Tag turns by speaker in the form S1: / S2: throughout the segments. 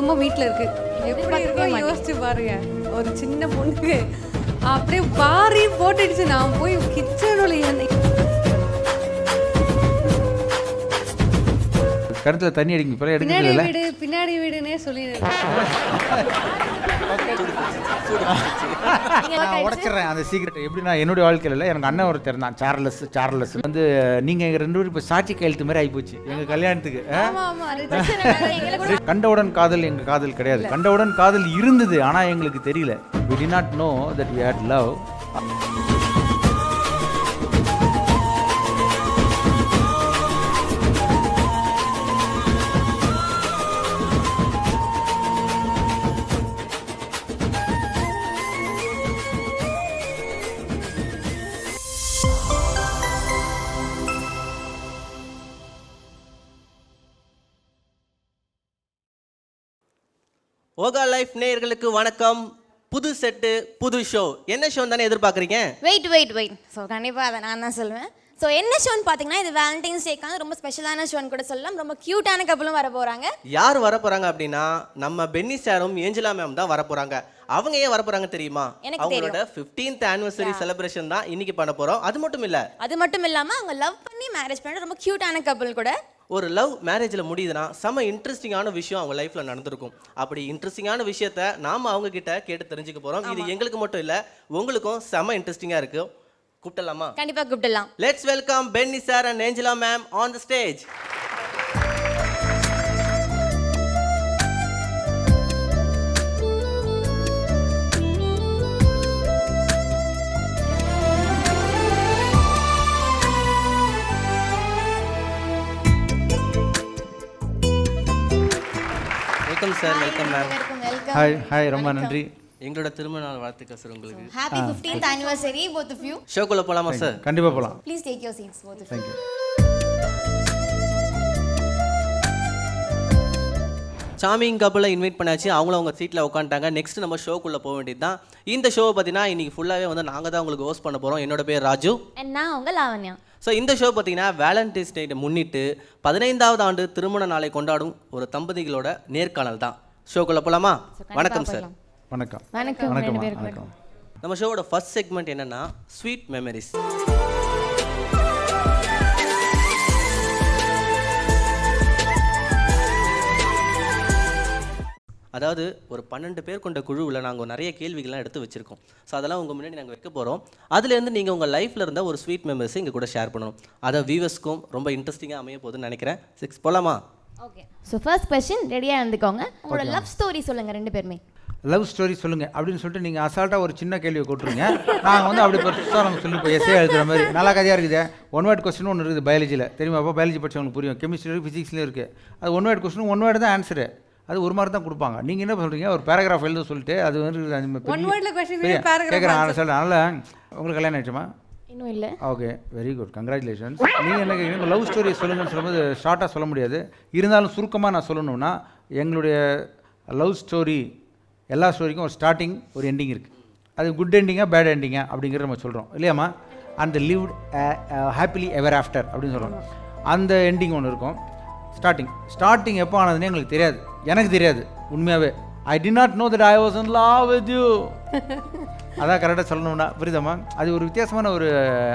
S1: குடும்பம் வீட்டில் இருக்கு. எப்படி இருக்கும் யோசிச்சு பாருங்க. ஒரு சின்ன பொண்ணுக்கு அப்படியே வாரி போட்டுடுச்சு. நான் போய் கிச்சனுள்ள
S2: கருத்தில் தண்ணி அடிக்கும் இப்போ
S1: பின்னாடி
S2: எடுக்கிறது
S1: வீடு பின்னாடி வீடுன்னே சொல்லி
S2: நான் உடச்சிடுறேன் அந்த சீக்கிரட் எப்படி நான் என்னுடைய வாழ்க்கையில் இல்லை எனக்கு அண்ணன் ஒருத்தர் தான் சார்லஸ் சார்லஸ் வந்து நீங்கள் எங்கள் ரெண்டு பேரும் இப்போ சாட்சி கையெழுத்து மாதிரி ஆகிப்போச்சு எங்கள் கல்யாணத்துக்கு ஆ? கண்டவுடன் காதல் எங்கள் காதல் கிடையாது. கண்டவுடன் காதல் இருந்தது ஆனால் எங்களுக்கு தெரியல. We did not know that we had love.
S3: ஓகா லைஃப் நேயர்களுக்கு வணக்கம். புது செட்டு புது ஷோ என்ன ஷோ தானே எதிர்பார்க்குறீங்க?
S4: வெயிட் வெயிட் வெயிட் ஸோ கண்டிப்பாக அதை நான் தான் சொல்லுவேன் ஸோ என்ன ஷோன்னு பார்த்தீங்கன்னா இது வேலண்டைன்ஸ் டேக்கான ரொம்ப ஸ்பெஷலான ஷோன்னு கூட சொல்லலாம். ரொம்ப க்யூட்டான கப்பலும் வர போகிறாங்க
S3: யார் வர போறாங்க அப்படின்னா நம்ம பென்னி சாரும் ஏஞ்சலா மேம் தான் வர போறாங்க அவங்க ஏன் வர போறாங்க தெரியுமா?
S4: எனக்கு
S3: அவங்களோட 15th ஆனிவர்சரி செலிப்ரேஷன் தான் இன்னைக்கு பண்ண போறோம். அது மட்டும் இல்ல.
S4: அது மட்டும் இல்லாமல் அவங்க லவ் பண்ணி மேரேஜ் பண்ண ரொம்ப க்யூட்டான கப்பல் கூட
S3: ஒரு லவ் மேரேஜில் முடியுதுன்னா செம இன்ட்ரெஸ்டிங்கான விஷயம் அவங்க லைஃப்ல நடந்திருக்கும். அப்படி இன்ட்ரெஸ்டிங்கான விஷயத்த நாம அவங்க கிட்ட கேட்டு தெரிஞ்சுக்க போறோம். இது எங்களுக்கு மட்டும் இல்ல உங்களுக்கும் செம இன்ட்ரெஸ்டிங்கா இருக்கு. கூப்பிடலாமா?
S4: கண்டிப்பாக கூப்பிடலாம்.
S3: Let's welcome Benny sir and Angela ma'am on the stage welcome sir welcome ma'am
S2: hi hi ரொம்ப நன்றி.
S3: எங்களோட திருமண நாள் வாழ்த்துக்கள் சார் உங்களுக்கு.
S4: Happy fifteenth anniversary both of you
S3: ஷோக்குள்ள போலாமா சார்
S2: கண்டிப்பாக போகலாம்
S4: please take your seats both of
S2: thank you
S3: charming கப்பலை இன்வைட் பண்ணாச்சு. அவங்களும் அவங்க சீட்டில் உட்காந்துட்டாங்க நெக்ஸ்ட் நம்ம ஷோக்குள்ளே போக வேண்டியது தான் இந்த ஷோவை பார்த்தீங்கன்னா இன்னைக்கு ஃபுல்லாகவே வந்து நாங்கள் தான் உங்களுக்கு ஹோஸ்ட் பண்ண போகிறோம் என்னோட பேர் ராஜு.
S4: அண்ட் நான் உங்கள் லாவண்யா.
S3: ஸோ இந்த ஷோ பார்த்தீங்கன்னா வேலண்டைன்ஸ் டேட்டை முன்னிட்டு பதினைந்தாவது ஆண்டு திருமண நாளை கொண்டாடும் ஒரு தம்பதிகளோட நேர்காணல் தான். ஷோக்குள்ளே போகலாமா வணக்கம் சார்
S2: வணக்கம்.
S4: வணக்கம்
S2: வணக்கம் வணக்கம்
S3: நம்ம ஷோவோட ஃபர்ஸ்ட் செக்மெண்ட் என்னன்னா ஸ்வீட் மெமரிஸ் அதாவது ஒரு பன்னெண்டு பேர் கொண்ட குழுவில் நாங்கள் நிறைய கேள்விகள்லாம் எடுத்து வச்சுருக்கோம். ஸோ அதெல்லாம் உங்கள் முன்னாடி நாங்கள் வைக்க போகிறோம் அதுலேருந்து நீங்கள் உங்கள் லைஃப்பில் இருந்த ஒரு ஸ்வீட் மெமரிஸை எங்கள் கூட ஷேர் பண்ணணும். அதை வியூவர்ஸ்க்கும் ரொம்ப இன்ட்ரெஸ்டிங்காக அமைய போகுதுன்னு நினைக்கிறேன். சிக்ஸ் போகலாமா
S4: ஓகே ஸோ ஃபர்ஸ்ட் கொஸ்டின் ரெடியாக இருந்துக்கோங்க. உங்களோட லவ் ஸ்டோரி சொல்லுங்கள் ரெண்டு பேருமே.
S2: லவ் ஸ்டோரி சொல்லுங்க அப்படின்னு சொல்லிட்டு நீங்கள் அசால்ட்டாக ஒரு சின்ன கேள்வியை கொட்டுருங்க நாங்கள் வந்து அப்படி பெருசாக நம்ம சொல்லி இப்போ எஸ்ஏ எழுதுற மாதிரி. நல்லா கதையாக இருக்குது. ஒன் வேர்ட் கொஸ்டின் ஒன்று இருக்குது பயாலஜியில் தெரியுமா? அப்போ பயாலஜி படிச்சவங்களுக்கு புரியும். கெமிஸ்ட்ரி ஃபிசிக்ஸ்லேயும் இருக்குது அது one word question one word தான் ஆன்சரு அது ஒரு மாதிரி தான் கொடுப்பாங்க. நீங்கள் என்ன சொல்கிறீங்க ஒரு பேராகிராஃப் எழுத சொல்லிட்டு அது வந்து கேட்குறேன் சொல்கிறேன் அதனால் உங்களுக்கு கல்யாணம் ஆயிடுச்சுமா?
S4: இன்னும் இல்லை.
S2: ஓகே வெரி குட் கங்க்ராச்சுலேஷன்ஸ் நீங்கள் என்ன கேட்குறீங்க லவ் ஸ்டோரி சொல்லுங்கன்னு சொல்லும்போது ஷார்ட்டாக சொல்ல முடியாது. இருந்தாலும் சுருக்கமாக நான் சொல்லணும்னா எங்களுடைய லவ் ஸ்டோரி எல்லா ஸ்டோரிக்கும் ஒரு ஸ்டார்டிங் ஒரு எண்டிங் இருக்குது அது குட் எண்டிங்கா பேட் எண்டிங்கா அப்படிங்கிறத நம்ம சொல்கிறோம் இல்லையாம்மா? அந்த லிவ்ட் ஹாப்பிலி எவர் ஆஃப்டர் அப்படின்னு சொல்கிறோம் அந்த எண்டிங் ஒன்று இருக்கும். ஸ்டார்டிங் ஸ்டார்டிங் எப்போ ஆனதுன்னு எங்களுக்கு தெரியாது. எனக்கு தெரியாது உண்மையாகவே I did not know that I was in love with you அதான் கரெக்டாக சொல்லணும்னா புரியுதாம்மா? அது ஒரு வித்தியாசமான ஒரு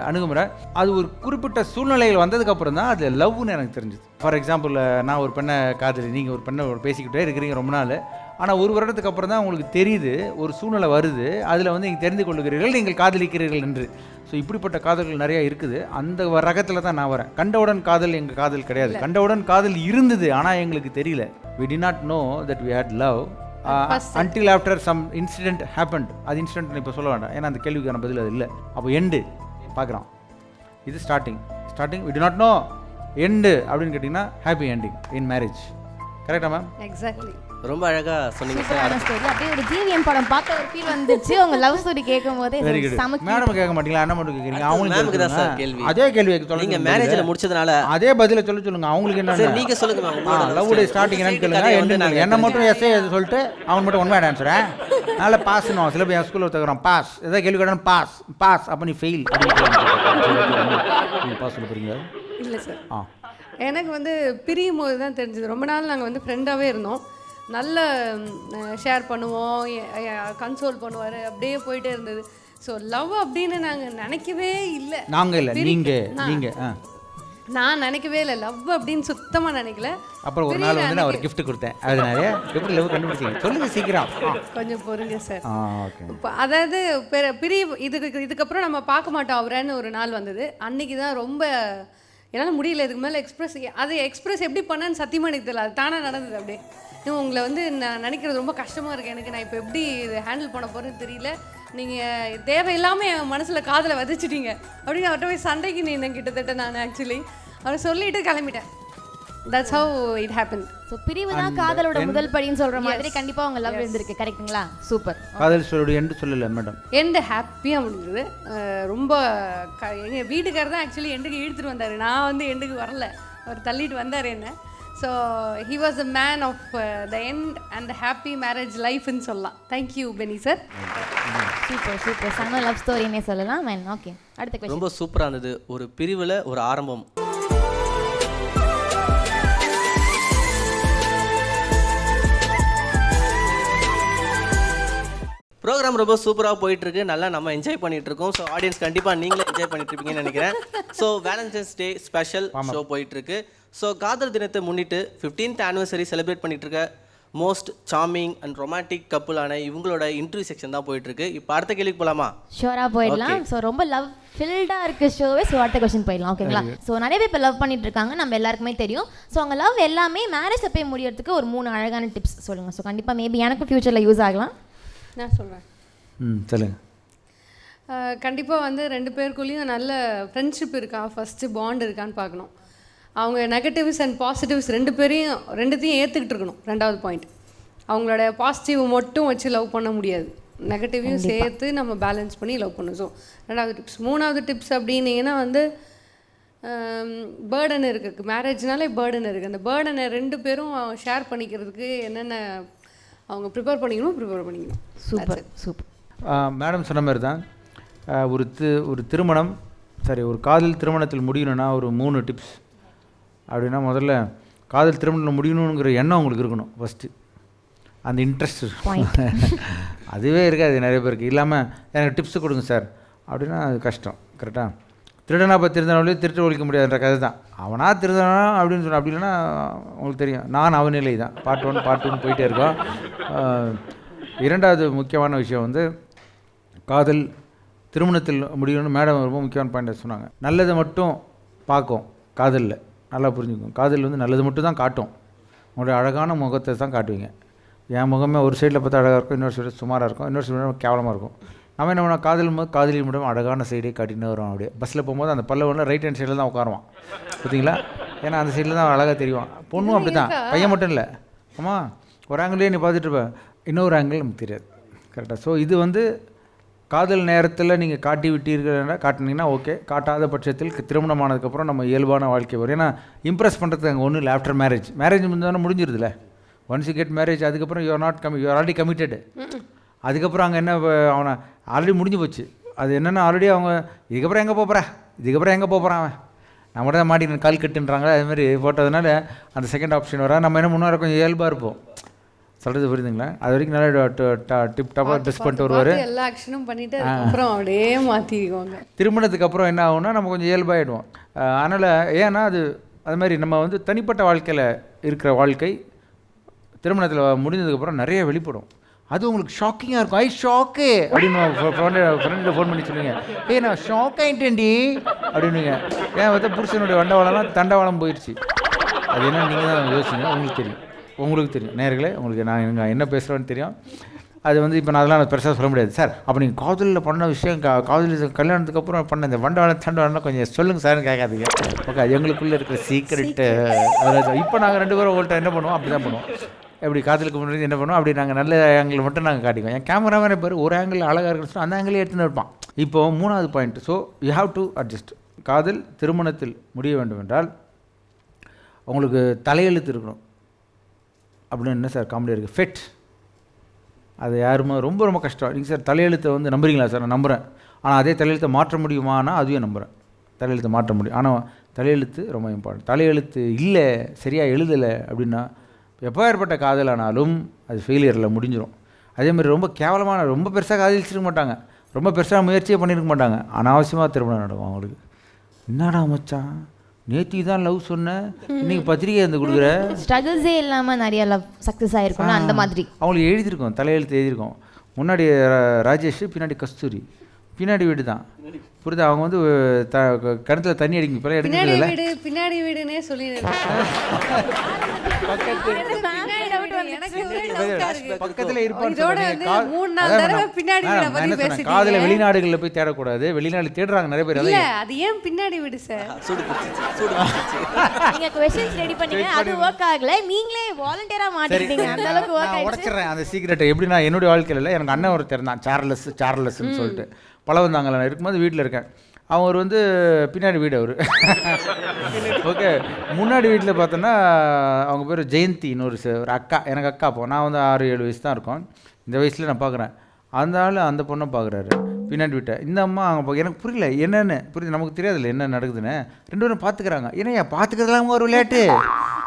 S2: அணுகுமுறை. அது ஒரு குறிப்பிட்ட சூழ்நிலைகள் வந்ததுக்கப்புறம் தான் அது லவ்னு எனக்கு தெரிஞ்சுது. ஃபார் எக்ஸாம்பிள் நான் ஒரு பெண்ணை காதலி நீங்கள் ஒரு பெண்ணை பேசிக்கிட்டே இருக்கிறீங்க ரொம்ப நாள். ஆனால் ஒரு வருடத்துக்கு அப்புறம் தான் உங்களுக்கு தெரியுது ஒரு சூழ்நிலை வருது. அதில் வந்து நீங்கள் தெரிந்து கொள்ளுகிறீர்கள் நீங்கள் காதலிக்கிறீர்கள் என்று. ஸோ இப்படிப்பட்ட காதல்கள் நிறையா இருக்குது. அந்த ரகத்தில் தான் நான் வரேன். கண்டவுடன் காதல் எங்கள் காதல் கிடையாது. கண்டவுடன் காதல் இருந்தது ஆனால் எங்களுக்கு தெரியல. We did not know that we had love until after some incident happened அது இன்சிடென்ட் இப்போ சொல்ல வேண்டாம். ஏன்னா அந்த கேள்விக்கான பதில் அது இல்லை. அப்போ எண்டு பார்க்குறோம் இது starting starting we do not know end அப்படின்னு கேட்டிங்கன்னா ஹாப்பி எண்டிங் இன் மேரேஜ் கரெக்டா மேம்
S1: எக்ஸாக்ட்லி
S3: ரொம்ப அழகாக சொன்னீங்க சார்.
S4: ஸ்டோரி அப்படியே ஒரு ஜிவிஎம் படம் பார்த்த ஒரு ஃபீல் வந்துச்சு. உங்க லவ் ஸ்டோரி கேட்கும் போதே
S2: மேடம் கேட்க மாட்டீங்களா? என்ன மட்டும் கேட்குறீங்க?
S3: மேமுக்கு தான் சார்
S2: அவங்களுக்கு
S3: கேள்வி.
S2: அதே கேள்வி சொல்லுங்க.
S3: மேரேஜில் முடிச்சதுனால
S2: அதே பதில சொல்ல சொல்லுங்க அவங்களுக்கு என்ன
S3: சரி நீங்கள் சொல்லுங்க மேம்
S2: லவ்
S3: story.
S2: ஸ்டார்டிங் என்னன்னு கேளுங்க. என்ன
S3: நாங்க
S2: என்ன மட்டும் எஸ்ஏ சொல்லிட்டு அவன் மட்டும் உண்மையாக ஆன்சரேன் நல்ல பாஸ்னும் சில பேர் ஸ்கூலில் தகுறான் பாஸ் ஏதாவது கேள்வி கேட்டாலும் பாஸ் பாஸ் அப்போ நீ ஃபெயில் நீங்கள் பாஸ் சொல்ல போறீங்க
S1: இல்லை சார்.
S2: ஆ.
S1: எனக்கு வந்து பிரியும் போது தான் தெரிஞ்சது. ரொம்ப நாள் நாங்கள் வந்து ஃப்ரெண்டாகவே இருந்தோம். நல்ல ஷேர் பண்ணுவோம். கன்சோல் பண்ணுவார். அப்படியே போயிட்டே இருந்தது. ஸோ லவ் அப்படின்னு நாங்கள் நினைக்கவே இல்லை.
S2: நாங்கள் இல்லை. நீங்கள் நீங்கள் ஆ.
S1: நான் நினைக்கவே இல்லை. லவ் அப்படின்னு சுத்தமாக நினைக்கல.
S2: அப்புறம் ஒரு நாள் வந்து நான் ஒரு gift கொடுத்தேன். அதனால எப்படி லவ் கண்டுபிடிச்சிங்க சொல்லுங்க சீக்கிரம்.
S1: கொஞ்சம் பொறுங்க சார் அதாவது பெரு இதுக்கு இதுக்கப்புறம் நம்ம பார்க்க மாட்டோம். அவரன்னு ஒரு நாள் வந்தது. அன்னைக்கு தான் ரொம்ப என்னால் முடியல. இதுக்கு மேலே எக்ஸ்பிரஸ் அது எக்ஸ்பிரஸ் எப்படி பண்ணேன்னு சத்தியமாக எனக்கு தெரியல. அது தானாக நடந்தது அப்படியே. இன்னும் உங்களை வந்து நான் நினைக்கிறது ரொம்ப கஷ்டமாக இருக்குது எனக்கு நான் இப்போ எப்படி இதை ஹேண்டில் பண்ண போகிறேன்னு தெரியல. நீங்கள் தேவையில்லாமல் என் மனசில் காதில் விதைச்சிட்டீங்க. அப்படின்னு அவர்கிட்ட போய் சண்டைக்கு நின்னேன் கிட்டத்தட்ட நான் ஆக்சுவலி அவர் சொல்லிட்டு கிளம்பிட்டேன். That's how it happen
S4: so பிரிவு தான் காதலோட முதல் படின்னு சொல்ற மாதிரி கண்டிப்பா உங்க லவ் இருந்திருக்கு. கரெக்ட்டுங்களா சூப்பர்
S2: காதல் சொல்லுடைய எண்டு சொல்லலை மேடம்
S1: எண்டு ஹாப்பியாக முடிஞ்சது. ரொம்ப க எங்கள் வீட்டுக்காரர் தான் ஆக்சுவலி எண்டுக்கு இழுத்துட்டு வந்தார். நான் வந்து எண்டுக்கு வரல. அவர் தள்ளிட்டு வந்தார் என்ன. So he was a man of the end and happy marriage லைஃப்னு சொல்லலாம். Thank you Benny sir
S4: super super செம்ம லவ் ஸ்டோரினே சொல்லலாம். மேன் ஓகே அடுத்த
S3: ரொம்ப சூப்பராக இருந்தது ஒரு பிரிவில் ஒரு ஆரம்பம். ப்ரோக்ராம் ரொம்ப சூப்பராக போயிட்டு இருக்கு நல்லா நம்ம என்ஜாய் பண்ணிட்டு இருக்கோம் ஸோ ஆடியன்ஸ் கண்டிப்பாக நீங்களும் என்ஜாய் பண்ணிட்டு இருப்பீங்கன்னு நினைக்கிறேன். So Valentine's day special show போயிட்டு இருக்கு ஸோ காதல் தினத்தை முன்னிட்டு 15th ஆனிவர்சரி செலிப்ரேட் பண்ணிட்டு இருக்க மோஸ்ட் சார்மிங் அண்ட் ரொமான்டிக் கப்புளான இவங்களோட இன்டர்வியூ செக்ஷன் தான் போயிட்டு இருக்கு இப்போ அடுத்த கேள்விக்கு போலாமா?
S4: ஷோரா போயிடலாம். ஸோ ரொம்ப லவ் ஃபில்டா இருக்கு ஷோவே ஸோ அடுத்த கொஸ்டின் போயிடலாம். ஓகேங்களா ஸோ நிறைய பேர் இப்போ லவ் பண்ணிட்டு இருக்காங்க நம்ம எல்லாருக்குமே தெரியும். ஸோ அவங்க லவ் எல்லாமே மேரேஜ் போய் முடியறதுக்கு ஒரு மூணு அழகான டிப்ஸ் சொல்லுங்க. ஸோ கண்டிப்பா மேபி எனக்கு ஃபியூச்சர்ல யூஸ் ஆகலாம்.
S1: நான் சொல்கிறேன்
S2: ம் சொல்லுங்கள்
S1: கண்டிப்பாக வந்து ரெண்டு பேருக்குள்ளேயும் நல்ல ஃப்ரெண்ட்ஷிப் இருக்கா? ஃபஸ்ட்டு பாண்ட் இருக்கான்னு பார்க்கணும். அவங்க நெகட்டிவ்ஸ் அண்ட் பாசிட்டிவ்ஸ் ரெண்டு பேரையும் ரெண்டுத்தையும் ஏற்றுக்கிட்டு இருக்கணும் ரெண்டாவது பாயிண்ட் அவங்களோட பாசிட்டிவ் மட்டும் வச்சு லவ் பண்ண முடியாது. நெகட்டிவையும் சேர்த்து நம்ம பேலன்ஸ் பண்ணி லவ் பண்ணணும். ஸோ ரெண்டாவது டிப்ஸ் மூணாவது டிப்ஸ் அப்படின்னீங்கன்னா வந்து பேர்டன் இருக்குது மேரேஜ்னாலே பேர்டன் இருக்குது அந்த பேர்டனை ரெண்டு பேரும் ஷேர் பண்ணிக்கிறதுக்கு என்னென்ன அவங்க ப்ரிப்பேர் பண்ணிக்கணும் ப்ரிப்பேர் பண்ணிக்கணும்
S4: சூப்பர் சூப்பர்
S2: மேடம் சொன்ன மாதிரி தான் ஒரு தி ஒரு திருமணம் சரி ஒரு காதல் திருமணத்தில் முடியணும்னா ஒரு மூணு டிப்ஸ் அப்படின்னா முதல்ல காதல் திருமணத்தில் முடியணுங்கிற எண்ணம் உங்களுக்கு இருக்கணும் ஃபஸ்ட்டு அந்த இன்ட்ரெஸ்ட் அதுவே இருக்காது நிறைய பேருக்கு. இல்லாமல் எனக்கு டிப்ஸ் கொடுங்க சார் அப்படின்னா அது கஷ்டம் கரெக்டாக திருடனா இப்போ திருந்தனவளே திருட்டு ஒழிக்க முடியாதுன்ற கதை தான். அவனா திருடனா அப்படின்னு சொன்ன அப்படி இல்லைன்னா உங்களுக்கு தெரியும். நான் அவநிலை தான். பார்ட் ஒன் பார்ட் டூன்னு போயிட்டே இருக்கோம். இரண்டாவது முக்கியமான விஷயம் வந்து காதல் திருமணத்தில் முடியணும்னு மேடம் ரொம்ப முக்கியமான பாயிண்ட் சொன்னாங்க. நல்லதை மட்டும் பார்க்கும் காதலில். நல்லா புரிஞ்சுக்கும் காதல் வந்து நல்லது மட்டும் தான் காட்டும். உங்களுடைய அழகான முகத்தை தான் காட்டுவீங்க. என் முகமே ஒரு சைடில் பார்த்தா அழகாக இருக்கும் இன்னொரு சைடு சுமாராக இருக்கும் இன்னொரு சைடு கேவலமாக இருக்கும். நம்ம என்ன பண்ணோம் காதல் போது காதலி மட்டும் அழகான சைடே காட்டின்னு வரும் அப்படியே. பஸ்ஸில் போகும்போது அந்த பல்ல ஒன்று ரைட் ஹேண்ட் சைடில் தான் உட்காருவான். பார்த்தீங்களா? ஏன்னா அந்த சைடில் தான் அழகாக தெரியும் பொண்ணும் அப்படி தான் பையன் மட்டும் இல்லை. ஆமாம் ஒரு ஆங்கிலே நீ பார்த்துட்டு இன்னொரு ஆங்கிள் நமக்கு தெரியாது. கரெக்டாக ஸோ இது வந்து காதல் நேரத்தில் நீங்கள் காட்டி விட்டீர்கள் காட்டினீங்கன்னா ஓகே காட்டாத பட்சத்தில் திருமணம் ஆனதுக்கப்புறம் நம்ம இயல்பான வாழ்க்கை வரும். ஏன்னா இம்ப்ரெஸ் பண்ணுறதுக்கு அங்கே ஒன்றும் இல்லை. ஆஃப்டர் மேரேஜ் மேரேஜ் முடிஞ்சோன்னா முடிஞ்சிருதுல ஒன்ஸ் யூ கெட் மேரேஜ் அதுக்கப்புறம் you are not commit you are already committed அதுக்கப்புறம் அங்கே என்ன அவனை ஆல்ரெடி முடிஞ்சு போச்சு. அது என்னென்னா ஆல்ரெடி அவங்க இதுக்கப்புறம் எங்கே போகிறா இதுக்கப்புறம் எங்கே போகிறான் அவன்? நம்ம தான் மாட்டி கால் கட்டுன்றாங்களே அது மாதிரி போட்டதுனால அந்த செகண்ட் ஆப்ஷன் வர. நம்ம என்ன முன்னாடி கொஞ்சம் இயல்பாக இருப்போம். சொல்கிறது புரியுதுங்களா? அது வரைக்கும் நல்லா டிப் டாப்பாக ட்ரெஸ் பண்ணிட்டு வருவார்.
S1: எல்லா ஆக்ஷனும் பண்ணிட்டு அதுக்கப்புறம் அப்படியே மாற்றிக்குவாங்க
S2: திருமணத்துக்கு அப்புறம் என்ன ஆகும்னா நம்ம கொஞ்சம் இயல்பாகிடுவோம் அதனால் ஏன்னா அது அது மாதிரி நம்ம வந்து தனிப்பட்ட வாழ்க்கையில் இருக்கிற வாழ்க்கை திருமணத்தில் முடிஞ்சதுக்கப்புறம் நிறைய வெளிப்படும். அது உங்களுக்கு ஷாக்கிங்காக இருக்கும். ஐ ஷாக்கு அப்படின்னு ஃப்ரெண்டு ஃப்ரெண்டில் ஃபோன் பண்ணி சொல்லுவீங்க ஏய் நான் ஷாக் ஆகிட்டேன்டி அப்படின்னுங்க. ஏன் வந்து புருஷனுடைய வண்டவாளம்லாம் தண்டவாளம் போயிடுச்சு. அது என்ன நீங்கள் தான் யோசிச்சுங்க உங்களுக்கு தெரியும். உங்களுக்கு தெரியும். நேர்களே உங்களுக்கு நான் இங்க என்ன பேசுகிறேன்னு தெரியும். அது வந்து இப்போ நான் அதெல்லாம் பெருசாக சொல்ல முடியாது. சார் அப்போ நீங்கள் காதலில் பண்ண விஷயம் கா காதலி கல்யாணத்துக்கு அப்புறம் பண்ண இந்த வண்டவாளம் தண்டவாளம் கொஞ்சம் சொல்லுங்கள் சார்னு கேட்காதீங்க. ஓகே அது எங்களுக்குள்ளே இருக்கிற சீக்ரெட்டு அதாவது இப்போ நாங்கள் ரெண்டு பேரும் உங்கள்கிட்ட என்ன பண்ணுவோம்? அப்படி தான் பண்ணுவோம். எப்படி காதலுக்கு முன்னாடி என்ன பண்ணுவோம்? அப்படி நாங்கள் நல்ல ஆங்கிள் மட்டும் நாங்கள் காட்டிக்குவோம். என் கேமராமேனே பேர் ஒரு ஆங்கிள் அழகாக இருக்குன்னு அந்த ஆங்கிளே எடுத்துன்னு இருப்பான். இப்போ மூணாவது point so you have to adjust காதல் திருமணத்தில் முடிய வேண்டும் என்றால் உங்களுக்கு தலையெழுத்து இருக்கணும். அப்படின்னு என்ன சார் காமெடி இருக்குது ஃபெட் அது யாருமே ரொம்ப ரொம்ப கஷ்டம். நீங்கள் சார் தலையெழுத்தை வந்து நம்புறீங்களா சார்? நான் நம்புகிறேன் ஆனால் அதே தலையெழுத்தை மாற்ற முடியுமானா அதையும் நம்புகிறேன் தலையெழுத்தை மாற்ற முடியும். ஆனால் தலையெழுத்து ரொம்ப இம்பார்ட்டன்ட் தலையெழுத்து இல்லை சரியாக எழுதலை அப்படின்னா எப்போ ஏற்பட்ட காதலானாலும் அது ஃபெயிலியரில் முடிஞ்சிடும் அதே மாதிரி ரொம்ப கேவலமான ரொம்ப பெருசாக காதலிச்சிருக்க மாட்டாங்க. ரொம்ப பெருசாக முயற்சியே பண்ணியிருக்க மாட்டாங்க. அனாவசியமாக திருமணம் நடக்கும் அவங்களுக்கு. என்னடா மச்சான்? நேத்தி தான் லவ் சொன்னேன் இன்னைக்கு பத்திரிக்கை வந்து கொடுக்குற?
S4: ஸ்ட்ரகிள்ஸே இல்லாமல் நிறைய லவ் சக்ஸஸ் ஆயிருக்கும்ல அந்த மாதிரி.
S2: அவங்களுக்கு எழுதியிருக்கோம் தலையெழுத்து எழுதியிருக்கோம். முன்னாடி ர- ராஜேஷ் பின்னாடி கஸ்தூரி. பின்னாடி வீடு தான். புரியுதா? அவங்க வந்து த கிணத்துல தண்ணி அடிக்கும். இப்போலாம்
S1: பின்னாடி
S2: எடுக்கிறது இல்லை
S1: வீடு பின்னாடி வீடுன்னே சொல்லி எனக்கு ஒரே doubt ஆ இருக்கு.
S2: பக்கத்தில்
S1: இதோட. வந்து மூணு தடவை பின்னாடி வீடை பத்தி பேசிட்டீங்க.
S2: வெளிநாடுகளில் போய் தேடக்கூடாது. வெளிநாடு தேடுறாங்க நிறைய பேர்.
S1: இல்ல
S2: அதான்
S1: அது ஏன் பின்னாடி வீடு சார்
S3: சூடு பிடிச்சிச்சு சூடு பிடிச்சிச்சு.
S4: நீங்க கொஸ்டின்ஸ் ரெடி பண்ணீங்க. அது ஒர்க் ஆகல. நீங்களே வாலண்டியரா மாட்டிட்டீங்க அந்த அளவுக்கு ஒர்க்
S2: நான்
S4: ஆயிடுச்சு.
S2: உடச்சிடுறேன் அந்த சீக்கிரட்டை எப்படின்னா என்னுடைய வாழ்க்கையில் இல்லை எனக்கு அண்ணன் ஒருத்தர் தான் சார்லஸ் சார்லஸ்ன்னு சொல்லிட்டு. பழவந்தாங்கல நான் இருக்கும்போது வீட்டில் இருக்கேன். அவர் வந்து பின்னாடி வீடு அவர். ஓகே. முன்னாடி வீட்டில் பார்த்தோன்னா அவங்க பேர் ஜெயந்தின்னு ஒரு ஒரு அக்கா எனக்கு அக்கா அப்போ. நான் வந்து ஆறு ஏழு வயசு தான் இருக்கோம். இந்த வயசில் நான் பார்க்குறேன். அந்த ஆள் அந்த பொண்ணை பார்க்குறாரு. பின்னாடி விட்டேன் இந்த அம்மா அவங்க எனக்கு புரியல என்னென்னு. புரியுது நமக்கு தெரியாதுல்ல என்ன நடக்குதுன்னு. ரெண்டு பேரும் பார்த்துக்கிறாங்க ஏன்னா பார்த்துக்கிறதுலாம் ஒரு விளையாட்டு?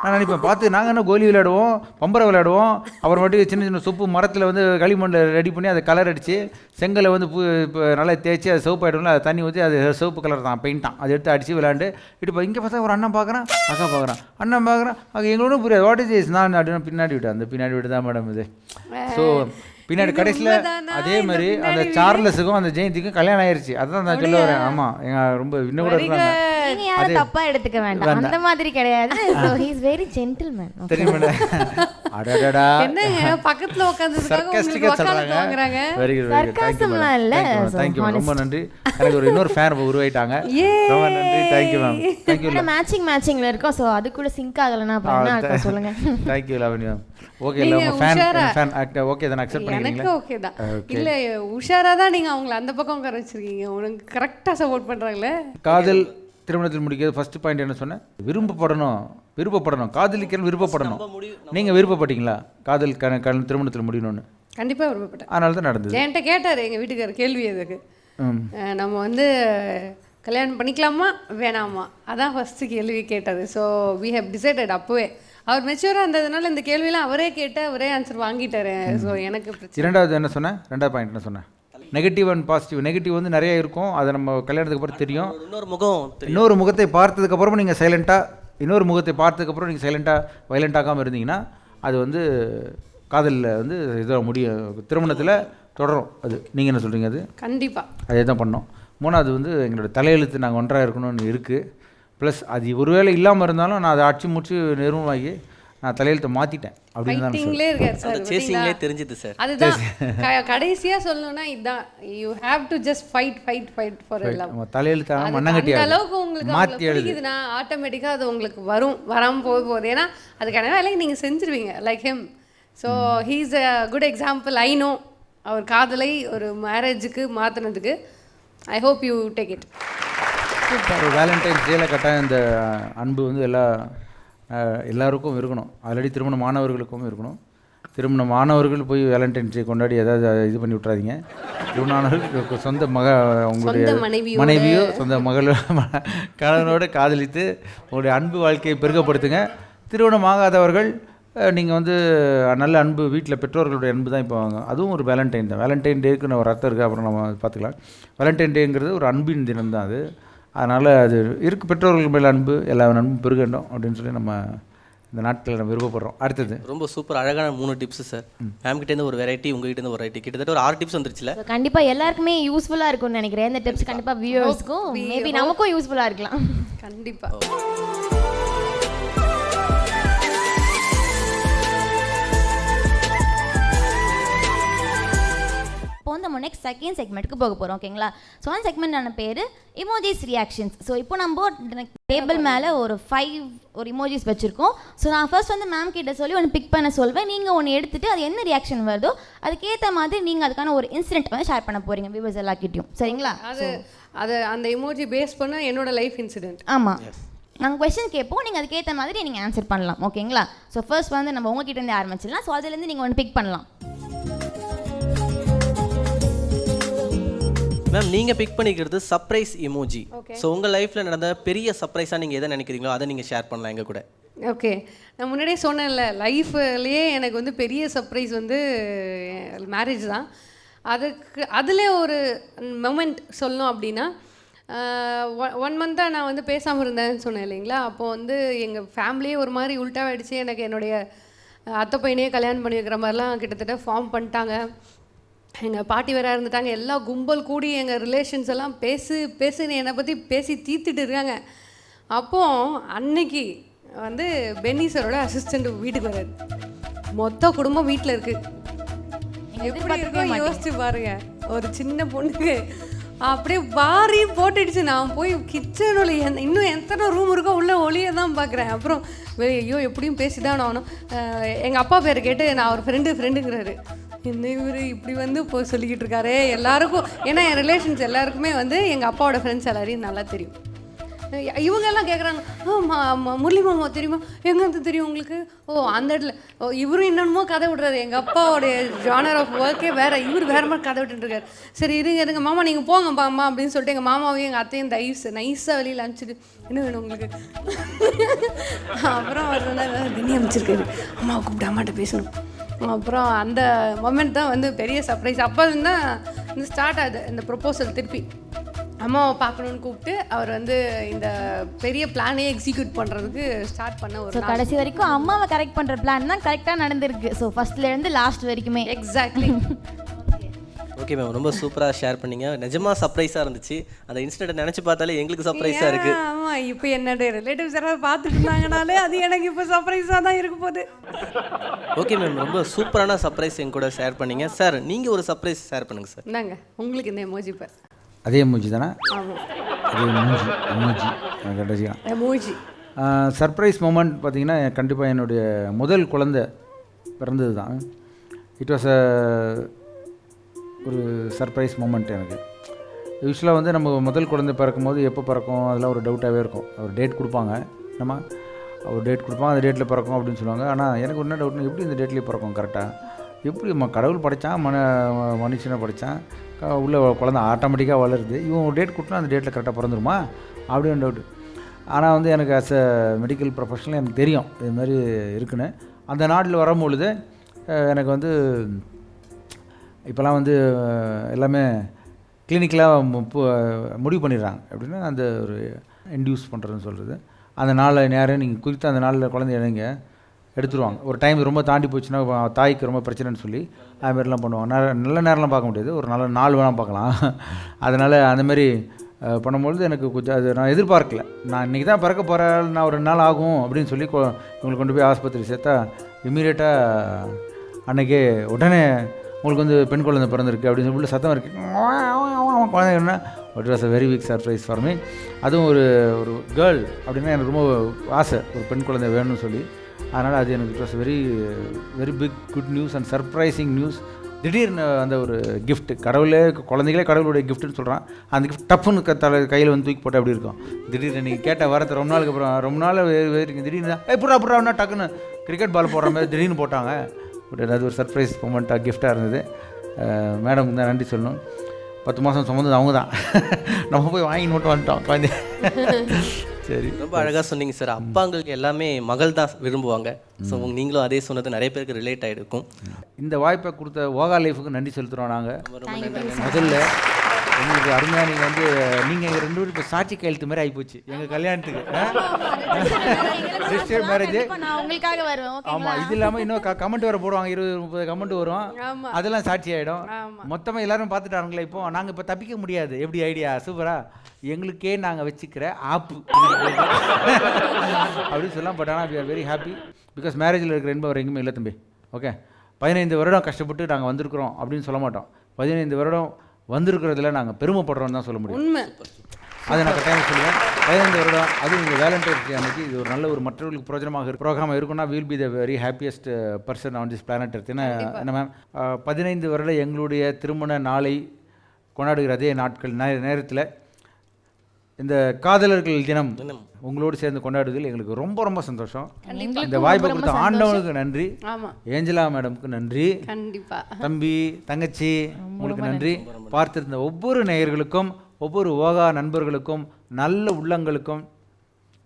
S2: நான் நினைப்பேன் பார்த்து நாங்கள் என்ன கோலி விளையாடுவோம் பம்பரை விளையாடுவோம் அப்புறமேட்டு சின்ன சின்ன சொப்பு மரத்தில் வந்து களிமண்ணில் ரெடி பண்ணி அதை கலர் அடித்து செங்கலை வந்து பூ இப்போ நல்லா தேய்ச்சி அது சிவப்பு ஆகிடும்ல அதை தண்ணி ஊற்றி அது சிவப்பு கலர் தான் பெயிண்ட் தான். அதை எடுத்து அடித்து விளையாண்டு இப்போ இங்கே பார்த்தா ஒரு அண்ணன் பார்க்குறான் அக்கா பார்க்குறான் அண்ணன் பார்க்குறான் அங்கே எங்களோட புரியாது வாட் இஸ் நான் அப்படின்னு பின்னாடி விட்டு அந்த பின்னாடி விட்டு தான் மேடம் இது. ஸோ பின்னாடி கடைசியில்? அதே மாதிரி அந்த சார்லஸுக்கும் அந்த ஜெயந்திக்கும் கல்யாணம் ஆயிருச்சு. அதான் நான் சொல்ல வரேன் ஆமாம் எங்கள் ரொம்ப இன்னும் கூட இருக்காங்க
S4: நீங்க யாரும் தப்பா எடுத்துக்க வேண்டாம். அந்த மாதிரி கிடையாது. So he is very gentleman
S2: தெரியும்? அடடடா
S1: என்னங்க? பக்கத்துல உங்களுக்கு வக்காலத்து வாங்குறாங்க.
S2: வெரி குட் வெரி குட்
S4: Sarcasmலாம் இல்ல, so
S2: தேங்க்யூ ரொம்ப
S4: honest.
S2: நன்றி. எனக்கு ஒரு இன்னொரு ஃபேன் உருவாயிட்டாங்க. ரொம்ப நன்றி. Thank you ma'am thank you
S4: matching மேட்சிங்ல இருக்கோம். ஸோ அது கூட சிங்க் என்ன அர்த்தம் சொல்லுங்க?
S2: லாவண்யா ஓகே இல்லை
S1: நீங்க
S2: உங்கள் ஃபேன்
S1: உஷாரா?
S2: ஃபேன் ஓகே தான் அக்செப்ட்
S1: எனக்கு ஓகே தான். இல்ல உஷாரா தான் நீங்க அவங்கள அந்த பக்கம் உட்கார வச்சிருக்கீங்க. உனக்கு கரெக்டா சப்போர்ட் பண்றாங்களே?
S2: காதல் திருமணத்தில் முடிக்கிறது ஃபர்ஸ்ட் பாயிண்ட் என்ன சொன்னேன்? விரும்பப்படணும் விருப்பப்படணும். காதலிக்கிறது விருப்பப்படணும். நீங்கள் விருப்பப்பட்டீங்களா? காதல் கண கண் திருமணத்தில் முடியணும்னு.
S1: கண்டிப்பா விருப்பப்பட்டேன்.
S2: அதனால தான் நடந்தது.
S1: என்கிட்ட கேட்டாரு எங்க வீட்டுக்காரர் கேள்வி அஹ் நம்ம வந்து கல்யாணம் பண்ணிக்கலாமா வேணாமா? அதான் ஃபஸ்ட்டு கேள்வி கேட்டார் ஸோ வி ஹவ் டிசைடட் அப்போவே. அவர் மெச்சூராக இருந்ததுனால இந்த கேள்வியெல்லாம் அவரே கேட்டு அவரே ஆன்சர் வாங்கிட்டாரு. ஸோ எனக்கு
S2: இரண்டாவது என்ன சொன்னேன்? ரெண்டாவது பாயிண்ட் என்ன சொன்னேன்? நெகட்டிவ் அண்ட் பாசிட்டிவ் நெகட்டிவ் வந்து நிறைய இருக்கும். அதை நம்ம கல்யாணத்துக்கு அப்புறம் தெரியும்.
S3: இன்னொரு முகம் தெரியும்.
S2: இன்னொரு முகத்தை பார்த்ததுக்கப்புறமும் நீங்கள் சைலண்ட்டாக இன்னொரு முகத்தை பார்த்ததுக்கப்புறம் நீங்கள் சைலண்ட்டாக வைலண்ட் ஆகாமல் இருந்தீங்கன்னா அது வந்து காதலில் வந்து இதாக முடியும் திருமணத்தில் தொடரும். அது. நீங்கள் என்ன சொல்கிறீங்க அது?
S1: கண்டிப்பாக
S2: அதே தான் பண்ணோம். மூணாவது வந்து எங்களோட தலையெழுத்து நாங்கள் ஒன்றாக இருக்கணும்னு இருக்குது ப்ளஸ் அது ஒருவேளை இல்லாமல் இருந்தாலும் நான் அதை அடிச்சு முடிச்சு நிறுவனமாகி நான் தலையெழுத்தை மாற்றிட்டேன் அப்படின்னு
S3: தெரிஞ்சுது சார்.
S1: அதுதான் கடைசியா சொல்லணும்னா இதுதான் you have to just fight fight fight for எல்லாம் அது
S2: மண்ணங்கட்டி
S1: அந்த அளவுக்கு உங்களுக்கு
S2: மாற்றி
S1: அவங்கள
S2: எழுது.
S1: பிடிக்குதுன்னா ஆட்டோமேட்டிக்காக அது உங்களுக்கு வரும் வராமல் போக போகுது. ஏன்னா அதுக்கான வேலையை நீங்கள் செஞ்சிருவீங்க like him so he's a good example I know அவர் காதலை ஒரு மேரேஜுக்கு மாற்றினதுக்கு I hope you take it
S2: Valentine's டேல கட்டாயம் இந்த அன்பு வந்து எல்லா எல்லாருக்கும் இருக்கணும். ஆல்ரெடி திருமண மாணவர்களுக்கும் இருக்கணும். திருமண மாணவர்கள் போய் வேலண்டைன்ஸ் டே கொண்டாடி ஏதாவது இது பண்ணி விட்றாதீங்க திருமணமானவர்களுக்கு சொந்த மக உங்களுடைய மனைவியோ சொந்த மகளோ கணவனோட காதலித்து உங்களுடைய அன்பு வாழ்க்கையை பெருக்கப்படுத்துங்க. திருமணம் ஆகாதவர்கள் நீங்கள் வந்து நல்ல அன்பு வீட்டில் பெற்றோர்களுடைய அன்பு தான் இப்போ வாங்க. அதுவும் ஒரு வேலண்டைன் தான். வேலண்டைன் டேக்குன்னு ஒரு அர்த்தம் இருக்குது அப்புறம் நம்ம பார்த்துக்கலாம். வேலண்டைன் டேங்கிறது ஒரு அன்பின் தினம் தான் அது. அதனால் அது இருக்கு. பெற்றோர்கள் மேல் அன்பு எல்லா அன்பும் பெருகண்டும் அப்படின்னு சொல்லி நம்ம இந்த நாட்களில் நம்ம விருப்பப்படுறோம். அடுத்தது.
S3: ரொம்ப சூப்பர் அழகான மூணு டிப்ஸ் சார் மேம் கிட்டேருந்து ஒரு வெரைட்டி உங்ககிட்ட ஒரு வெரைட்டி கிட்டத்தட்ட ஒரு ஆறு டிப்ஸ் வந்துருச்சுல.
S4: So, கண்டிப்பா எல்லாருக்குமே யூஸ்ஃபுல்லா இருக்கும்னு நினைக்கிறேன். இந்த டிப்ஸ் கண்டிப்பா வியூவர்ஸ்க்கும் மேபி நமக்கும் யூஸ்ஃபுல்லா இருக்கலாம்.
S1: கண்டிப்பாக
S4: இப்போ வந்து நம்ம நெக்ஸ்ட் செகண்ட் செக்மெண்ட்டுக்கு போக போகிறோம் ஓகேங்களா ஸோ அந்த செக்மெண்டான பேர் இமோஜிஸ் ரியாக்ஷன்ஸ் ஸோ இப்போ நம்ம டேபிள் மேலே ஒரு ஃபைவ் ஒரு இமோஜிஸ் வச்சுருக்கோம். ஸோ நான் ஃபர்ஸ்ட் வந்து மேம் கிட்ட சொல்லி ஒன்று பிக் பண்ண சொல்வேன். நீங்கள் ஒன்று எடுத்துட்டு அது என்ன ரியாக்ஷன் வருதோ அதுக்கேற்ற மாதிரி நீங்கள் அதுக்கான ஒரு இன்சிடென்ட் வந்து ஷேர் பண்ண போகிறீங்க வியூவர்ஸ் எல்லாக்கிட்டையும் சரிங்களா?
S1: அது அது அந்த எமோஜி பேஸ் பண்ண என்னோட லைஃப் இன்சிடென்ட்
S4: ஆமாம் நாங்கள் கொஸ்டின் கேட்போம் நீங்கள் அதுக்கேற்ற மாதிரி நீங்கள் ஆன்சர் பண்ணலாம் ஓகேங்களா ஸோ ஃபர்ஸ்ட் வந்து நம்ம உங்ககிட்ட இருந்து ஆரம்பிச்சிடலாம். ஸோ அதுலேருந்து நீங்கள் ஒன்று பிக் பண்ணலாம்.
S3: மேம் நீங்க பிக் பண்ணிக்கிறது சர்ப்ரைஸ் இமோஜி ஸோ உங்க லைஃப்ல நடந்த பெரிய சர்ப்ரைஸா நீங்க எதை நினைக்கிறீங்களோ அதை நீங்க ஷேர் பண்ணலாம் எங்க கூட.
S1: ஓகே நான் முன்னாடியே சொன்னேன்ல லைஃப்லேயே எனக்கு வந்து பெரிய சர்ப்ரைஸ் வந்து மேரேஜ் தான். அதுக்கு அதில் ஒரு மொமெண்ட் சொல்லணும் அப்படின்னா ஒன் மந்த்தாக நான் வந்து பேசாமல் இருந்தேன்னு சொன்னேன் இல்லைங்களா? அப்போது வந்து எங்கள் ஃபேமிலியே ஒரு மாதிரி உல்ட்டாவாயிடுச்சு எனக்கு என்னுடைய அத்தை பையனையே கல்யாணம் பண்ணி வைக்கிற மாதிரிலாம் கிட்டத்தட்ட ஃபார்ம் பண்ணிட்டாங்க. எங்கள் பாட்டி வேற இருந்துட்டாங்க. எல்லா கும்பல் கூடி எங்கள் ரிலேஷன்ஸ் எல்லாம் பேசு பேசுன்னு என்னை பற்றி பேசி தீர்த்துட்டு இருக்காங்க. அப்போ அன்னைக்கு வந்து பென்னி சரோட அசிஸ்டண்ட் வீட்டுக்கு வராரு. மொத்த குடும்பம் வீட்டில் இருக்கு. எப்படி இருக்கும் யோசிச்சு பாருங்க. ஒரு சின்ன பொண்ணுக்கு அப்படியே வாரி போட்டுடுச்சு. நான் போய் கிச்சனுள்ள இன்னும் எத்தனை ரூம் இருக்கோ உள்ள ஒளியை தான் பார்க்குறேன் அப்புறம் ஐயோ எப்படியும் பேசிதான் ஆகணும். எங்கள் அப்பா பேரை கேட்டு நான் ஒரு ஃப்ரெண்டு ஃப்ரெண்டுங்கிறாரு இந்த இவர் இப்படி வந்து இப்போ சொல்லிக்கிட்டு இருக்காரு எல்லாருக்கும் ஏன்னா என் ரிலேஷன்ஸ் எல்லாருக்குமே வந்து எங்கள் அப்பாவோட ஃப்ரெண்ட்ஸ் எல்லாரையும் நல்லா தெரியும். இவங்க எல்லாம் கேட்குறாங்க ஓ மா முரளி மாமா தெரியுமா? எங்கேருந்து தெரியும் உங்களுக்கு? ஓ அந்த இடத்துல ஓ இவரும் என்னென்னமோ கதை விடுறாரு. எங்கள் அப்பாவோடைய ஜானர் ஆஃப் ஒர்க்கே வேறு இவர் வேற மாதிரி கதை விட்டுருக்காரு சரி இருங்க இருங்க மாமா நீங்கள் போங்க மாமா அப்படின்னு சொல்லிட்டு எங்கள் மாமாவையும் எங்கள் அத்தையும் தைஸ் நைஸாக வெளியில் அனுப்பிச்சிட்டு என்ன வேணும் உங்களுக்கு? அப்புறம் அவர் வேறு தினி அமைச்சிருக்காரு அம்மாவை கூப்பிட்டு அம்மாட்ட பேசணும். அப்புறம் அந்த மொமெண்ட் தான் வந்து பெரிய சர்ப்ரைஸ் அப்போ தான் இந்த ஸ்டார்ட் ஆகுது இந்த ப்ரொப்போசல் திருப்பி. அம்மாவை பார்க்கணுன்னு கூப்பிட்டு அவர் வந்து இந்த பெரிய பிளானே எக்ஸிக்யூட் பண்ணுறதுக்கு ஸ்டார்ட் பண்ண ஒரு
S4: கடைசி வரைக்கும் அம்மாவை கரெக்ட் பண்ணுற பிளான் தான் கரெக்டாக நடந்திருக்கு. ஸோ ஃபர்ஸ்ட்லேருந்து லாஸ்ட் வரைக்குமே.
S1: எக்ஸாக்ட்லி
S3: ஓகே மேம் ரொம்ப சூப்பராக ஷேர் பண்ணீங்க. நிஜமாக சர்ப்ரைஸாக இருந்துச்சு. அந்த இன்சிடென்ட் நினச்சி பார்த்தாலே எங்களுக்கு சர்ப்ரைஸாக இருக்குது
S1: ஆமாம் இப்போ என்னுடைய ரிலேட்டிவ்ஸ் யாராவது பார்த்துட்டு இருந்தாங்கனாலே அது எனக்கு இப்போ சர்ப்ரைஸாக தான் இருக்க போகுது.
S3: ஓகே மேம் ரொம்ப சூப்பரான சர்ப்ரைஸ் என் கூட ஷேர் பண்ணீங்க. சார் நீங்கள் ஒரு சர்ப்ரைஸ் ஷேர் பண்ணுங்கள் சார்
S1: இந்தாங்க உங்களுக்கு இந்த எமோஜி இப்போ.
S2: அதே மூஞ்சி தானே?
S1: ஆமாம்
S2: அதே மூஞ்சி மூஞ்சி கடைசியாக
S1: எமோஜி
S2: சர்ப்ரைஸ் மூமெண்ட் பார்த்தீங்கன்னா கண்டிப்பாக என்னுடைய முதல் குழந்தை பிறந்தது தான் இட் வாஸ் அ ஒரு சர்ப்ரைஸ் மூமெண்ட் எனக்கு. யூஸ்வலாக வந்து நம்ம முதல் குழந்தை பிறக்கும்போது எப்போ பிறக்கும்? அதெல்லாம் ஒரு டவுட்டாகவே இருக்கும். ஒரு டேட் கொடுப்பாங்க. நம்ம ஒரு டேட் கொடுப்பாங்க அந்த டேட்டில் பிறக்கும் அப்படின்னு சொல்லுவாங்க. ஆனால் எனக்கு என்ன டவுட்னா எப்படி இந்த டேட்லேயே பிறக்கும் கரெக்டாக எப்படி ம கடவுள் படித்தான் மன மனுஷனை படித்தான் உள்ள குழந்தை ஆட்டோமேட்டிக்காக வளருது. இவன் ஒரு டேட் கொடுத்தா அந்த டேட்டில் கரெக்டாக பிறந்துருமா? அப்படின்னு டவுட் ஆனால் வந்து எனக்கு ஆஸ் அ மெடிக்கல் ப்ரொஃபஷனல் எனக்கு தெரியும். இது மாதிரி இருக்குன்னு. அந்த நாட்டில் வரும்பொழுது எனக்கு வந்து இப்போலாம் வந்து எல்லாமே கிளினிக்கலாக முடிவு பண்ணிடுறாங்க. அப்படின்னா அந்த ஒரு இன்டியூஸ் பண்ணுறதுன்னு சொல்கிறது அந்த நாளை நேரம் நீங்கள் குறித்து அந்த நாளில் குழந்தை இணைங்க எடுத்துருவாங்க. ஒரு டைம் ரொம்ப தாண்டி போச்சுன்னா தாய்க்கு ரொம்ப பிரச்சனைன்னு சொல்லி அது மாதிரிலாம் பண்ணுவாங்க. நேரம் நல்ல நேரம்லாம் பார்க்க முடியாது. ஒரு நல்ல நாள் வேணால் பார்க்கலாம். அதனால் அந்த மாதிரி பண்ணும்பொழுது எனக்கு கொஞ்சம் அது நான் எதிர்பார்க்கல. நான் இன்றைக்கி தான் பிறக்க போகிறேன் நான் ஒரு ரெண்டு நாள் ஆகும் அப்படின்னு சொல்லி கொ- இவங்களை கொண்டு போய் ஆஸ்பத்திரி சேர்த்தா இம்மீடியட்டாக அன்றைக்கே உடனே உங்களுக்கு வந்து பெண் குழந்தை பிறந்திருக்கு அப்படின்னு சொல்லி சத்தம் இருக்கு. குழந்தை என்ன? It was a very big surprise for me அதுவும் ஒரு ஒரு கேர்ள் அப்படின்னா எனக்கு ரொம்ப ஆசை. ஒரு பெண் குழந்தை வேணும்னு சொல்லி. அதனால் அது எனக்கு it was very very big good news and surprising news திடீர்னு அந்த ஒரு கிஃப்ட் கடவுளே குழந்தைகளே கடவுளுடைய கிஃப்ட்னு சொல்கிறான் அந்த கிஃப்ட் டப்புன்னு க தலை கையில் வந்து தூக்கி போட்டு அப்படி இருக்கும்? திடீர்னு நீங்கள் கேட்ட வரத்தை ரொம்ப நாளுக்கு அப்புறம் ரொம்ப நாள் வெயிட்டிங்க திடீர்னு தான் ஏய் புறா டக்குன்னு கிரிக்கெட் பால் போடுற மாதிரி திடீர்னு போட்டாங்க. பட் அது ஒரு சர்ப்ரைஸ் மூமெண்ட்டாக கிஃப்டாக இருந்தது. மேடமுக்கு தான் நன்றி சொல்லணும். பத்து மாதம் சுமந்தது அவங்க தான். நம்ம போய் வாங்கி மட்டும் வந்துட்டோம். குழந்தை. சரி.
S3: ரொம்ப அழகாக சொன்னீங்க சார் அப்பாங்களுக்கு எல்லாமே மகள் தான் விரும்புவாங்க. ஸோ நீங்களும் அதே சொன்னது நிறைய பேருக்கு ரிலேட் ஆகிருக்கும்
S2: இந்த வாய்ப்பை கொடுத்த ஓகா லைஃபுக்கு நன்றி செலுத்துகிறோம் நாங்கள் முதல்ல உங்களுக்கு அருமையாக நீங்கள் வந்து நீங்கள் எங்கள் ரெண்டு பேரும் இப்போ சாட்சி கையெழுத்து மாதிரி ஆகிப்போச்சு எங்கள் கல்யாணத்துக்கு. ரிஜிஸ்டர்ட் மேரேஜ்
S4: நான் உங்களுக்காக வருவேன்
S2: ஆமாம் இது இல்லாமல் இன்னும் கமெண்ட் வேறு போடுவாங்க இருபது முப்பது கமெண்ட் வரும்.
S1: ஆமா.
S2: அதெல்லாம் சாட்சி ஆகிடும்
S1: ஆமா.
S2: மொத்தமாக எல்லாரும் பார்த்துட்டாங்களே இப்போ. நாங்கள் இப்போ தப்பிக்க முடியாது. எப்படி ஐடியா சூப்பரா எங்களுக்கே நாங்கள் வச்சுக்கிற ஆப்பு அப்படின்னு சொல்லலாம். பட் ஆனால் we are very happy because மேரேஜில் இருக்கிற என்பவர் எங்கேயுமே இல்லை தம்பி. ஓகே பதினைந்து வருடம் கஷ்டப்பட்டு நாங்கள் வந்திருக்கிறோம் அப்படின்னு சொல்ல மாட்டோம். பதினைந்து வருடம் வந்திருக்கிறதுல நாங்கள் பெருமைப்படுறோம் தான் சொல்ல முடியும்.
S1: உண்மை.
S2: அதை நான் கட்டாயம் சொல்லுவேன். பதினைந்து வருடம் அதுவும் இந்த வேலண்டைன்ஸ் டே அன்னைக்கு இது ஒரு நல்ல ஒரு மற்றவர்களுக்கு பிரோஜனமாக இருக்கு. ப்ரோக்ராம் இருக்குன்னா will be the very happiest person on this planet இருக்கு என்ன மேம் பதினைந்து வருட எங்களுடைய திருமண நாளை கொண்டாடுகிற அதே நாட்கள் நேரத்தில் இந்த காதலர்கள் தினம் உங்களோடு சேர்ந்து கொண்டாடுவதில் எங்களுக்கு ரொம்ப ரொம்ப சந்தோஷம். இந்த வாய்ப்பை கொடுத்த ஆண்டவனுக்கு நன்றி.
S1: ஆமா.
S2: ஏஞ்சலா மேடம்க்கு நன்றி.
S1: கண்டிப்பா.
S2: தம்பி தங்கச்சி உங்களுக்கு நன்றி. பார்த்திருந்த ஒவ்வொரு நேயர்களுக்கும் ஒவ்வொரு ஓகா நண்பர்களுக்கும் நல்ல உள்ளங்களுக்கும்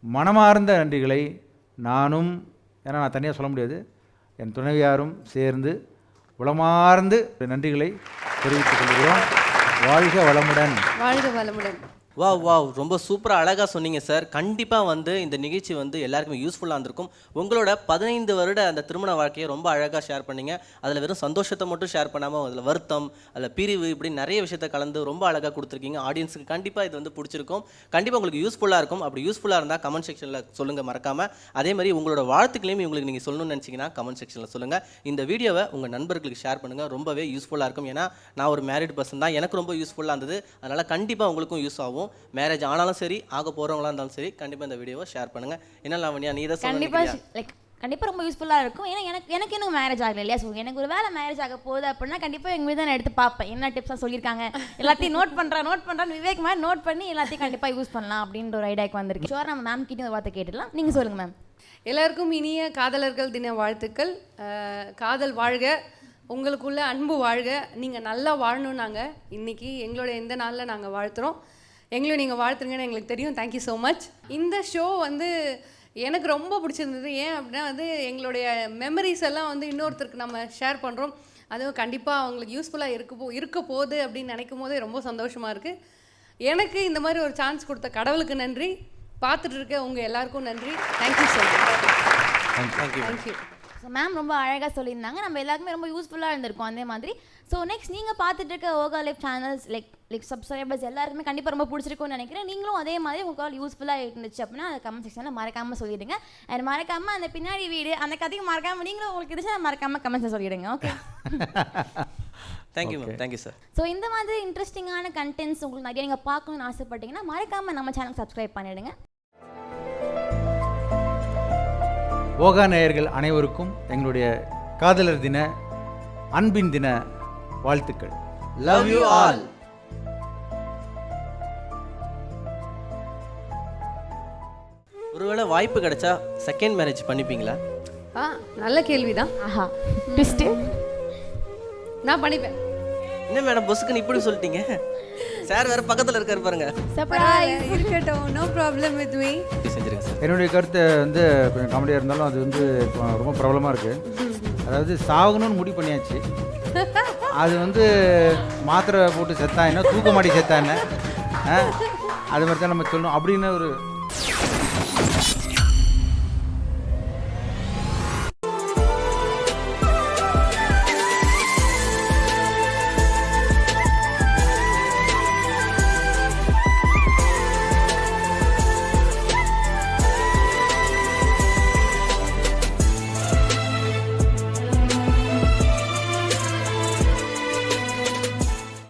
S2: மனமார்ந்த நன்றிகளை நானும் ஏன்னா நான் தனியாக சொல்ல முடியாது என் துணைவியாரும் சேர்ந்து உளமார்ந்து நன்றிகளை தெரிவித்துக் கொள்கிறோம். வாழ்க வளமுடன்.
S1: வாழ்க வளமுடன்.
S3: வாவ் வாவ் ரொம்ப சூப்பராக அழகாக சொன்னீங்க சார் கண்டிப்பாக வந்து இந்த நிகழ்ச்சி வந்து எல்லாருக்குமே யூஸ்ஃபுல்லாக இருந்திருக்கும். உங்களோட பதினைந்து வருட அந்த திருமண வாழ்க்கையை ரொம்ப அழகாக ஷேர் பண்ணீங்க. அதில் வெறும் சந்தோஷத்தை மட்டும் ஷேர் பண்ணாமல் அதில் வருத்தம் அதில் பிரிவு இப்படி நிறைய விஷயத்த கலந்து ரொம்ப அழகாக கொடுத்துருக்கீங்க. ஆடியன்ஸுக்கு கண்டிப்பாக இது வந்து பிடிச்சிருக்கும். கண்டிப்பாக உங்களுக்கு யூஸ்ஃபுல்லாக இருக்கும். அப்படி யூஸ்ஃபுல்லாக இருந்தால் கமெண்ட் செக்ஷனில் சொல்லுங்கள் மறக்காமல் அதே மாதிரி உங்களோட வாழ்த்துக்களையும் உங்களுக்கு நீங்கள் சொல்லணும்னு நினச்சிங்கன்னா கமெண்ட் செக்ஷனில் சொல்லுங்கள் இந்த வீடியோவை உங்கள் நண்பர்களுக்கு ஷேர் பண்ணுங்கள் ரொம்பவே யூஸ்ஃபுல்லாக இருக்கும். ஏன்னா நான் ஒரு மேரிட் பர்சன் தான். எனக்கு ரொம்ப யூஸ்ஃபுல்லாக இருந்தது. அதனால் கண்டிப்பாக உங்களுக்கும் யூஸ் ஆகும். மேரேஜ் ஆனாலும் சரி ஆக போகிறவங்களா இருந்தாலும் சரி கண்டிப்பாக இந்த வீடியோவை ஷேர் பண்ணுங்கள் என்ன லாவண்யா நீ இதை
S4: கண்டிப்பா
S3: சொன்ன
S4: லைக் கண்டிப்பா ரொம்ப யூஸ்ஃபுல்லா இருக்கும். ஏன்னா எனக்கு எனக்கு இன்னும் மேரேஜ் ஆகல இல்லையா? ஸோ எனக்கு ஒரு வேலை மேரேஜ் ஆக போகுது அப்படின்னா கண்டிப்பா எங்க மீது நான் எடுத்து பார்ப்பேன். என்ன டிப்ஸாக சொல்லியிருக்காங்க? எல்லாத்தையும் நோட் பண்றேன் நோட் பண்றேன் விவேக் மாதிரி நோட் பண்ணி எல்லாத்தையும் கண்டிப்பா யூஸ் பண்ணலாம் அப்படின்ற ஒரு ஐடியாக்கு வந்திருக்கு. ஷோர் நம்ம மேம் கிட்ட ஒரு வார்த்தை கேட்டுடலாம். நீங்க சொல்லுங்க மேம்
S1: எல்லாருக்கும் இனிய காதலர்கள் தின வாழ்த்துக்கள். காதல் வாழ்க. உங்களுக்குள்ள அன்பு வாழ்க. நீங்கள் நல்லா வாழணும் நாங்கள் இன்னைக்கு எங்களோட எந்த நாளில் நாங்கள் வாழ்த்துறோம். எங்களையும் நீங்கள் வாழ்த்துறீங்கன்னு எங்களுக்கு தெரியும். தேங்க்யூ ஸோ மச் இந்த ஷோ வந்து எனக்கு ரொம்ப பிடிச்சிருந்தது. ஏன் அப்படின்னா வந்து எங்களுடைய மெமரிஸ் எல்லாம் வந்து இன்னொருத்தருக்கு நம்ம ஷேர் பண்ணுறோம் அதுவும் கண்டிப்பாக அவங்களுக்கு யூஸ்ஃபுல்லாக இருக்க போ இருக்க போகுது அப்படின்னு நினைக்கும் போதே ரொம்ப சந்தோஷமாக இருக்குது எனக்கு இந்த மாதிரி ஒரு சான்ஸ் கொடுத்த கடவுளுக்கு நன்றி. பார்த்துட்டு இருக்க உங்கள் எல்லாருக்கும் நன்றி. Thank you so much
S3: thank you
S1: thank you
S4: so ma'am ரொம்ப அழகாக சொல்லியிருந்தாங்க. நம்ம எல்லாருக்குமே ரொம்ப யூஸ்ஃபுல்லாக இருந்திருக்கும். அதே மாதிரி ஸோ நெக்ஸ்ட் நீங்கள் பார்த்துட்டு இருக்க Okha life channels like like subscribers எல்லாருக்குமே கண்டிப்பாக ரொம்ப பிடிச்சிருக்கும்னு நினைக்கிறேன். நீங்களும் அதே மாதிரி உங்களுக்கு யூஸ்ஃபுல்லாக இருந்துச்சு அப்படின்னா அதை கமெண்ட் செக்ஷனில் மறக்காமல் சொல்லிடுங்க. அண்ட் மறக்காமல் அந்த பின்னாடி வீடு அந்த கதையும் மறக்காமல் நீங்களும் உங்களுக்கு இருந்துச்சு மறக்காமல் கமெண்ட்ஸை சொல்லிடுங்க okay
S3: thank you ma'am thank you sir
S4: so இந்த மாதிரி இன்ட்ரெஸ்டிங்கான கண்டென்ட்ஸ் உங்களுக்கு நிறைய நீங்கள் பார்க்கணும்னு ஆசைப்பட்டீங்கன்னா மறக்காமல் நம்ம சேனல் சப்ஸ்கிரைப் பண்ணிடுங்க.
S2: ஓகா நேயர்கள் அனைவருக்கும் எங்களுடைய காதலர் தின அன்பின் தின வாழ்த்துக்கள். லவ் யூ ஆல்
S3: ஒருவேளை வாய்ப்பு கிடைச்சா செகண்ட் மேரேஜ் பண்ணிப்பீங்களா?
S1: ஆ நல்ல கேள்விதான்.
S4: ஆஹா ட்விஸ்ட்டு
S1: நான் பண்ணிப்பேன்.
S3: என்ன மேடம் பொசுக்குன்னு இப்படி சொல்லிட்டீங்க? சார் வேற பக்கத்தில் இருக்காரு பாருங்க.
S4: சர்ப்ரைஸ்
S1: இருக்கட்டும் நோ ப்ராப்ளம் வித் மீ
S3: செஞ்சிருங்க சார்.
S2: என்னுடைய கருத்து வந்து கொஞ்சம் காமெடியாக இருந்தாலும் அது வந்து இப்போ ரொம்ப பிரபலமாக இருக்குது அதாவது சாகணும்னு முடிவு பண்ணியாச்சு. அது வந்து மாத்திரை போட்டு செத்தான் என்ன? தூக்க மாட்டி செத்தான் என்ன? அது மாதிரி தான் நம்ம சொல்லணும். அப்படின்னு ஒரு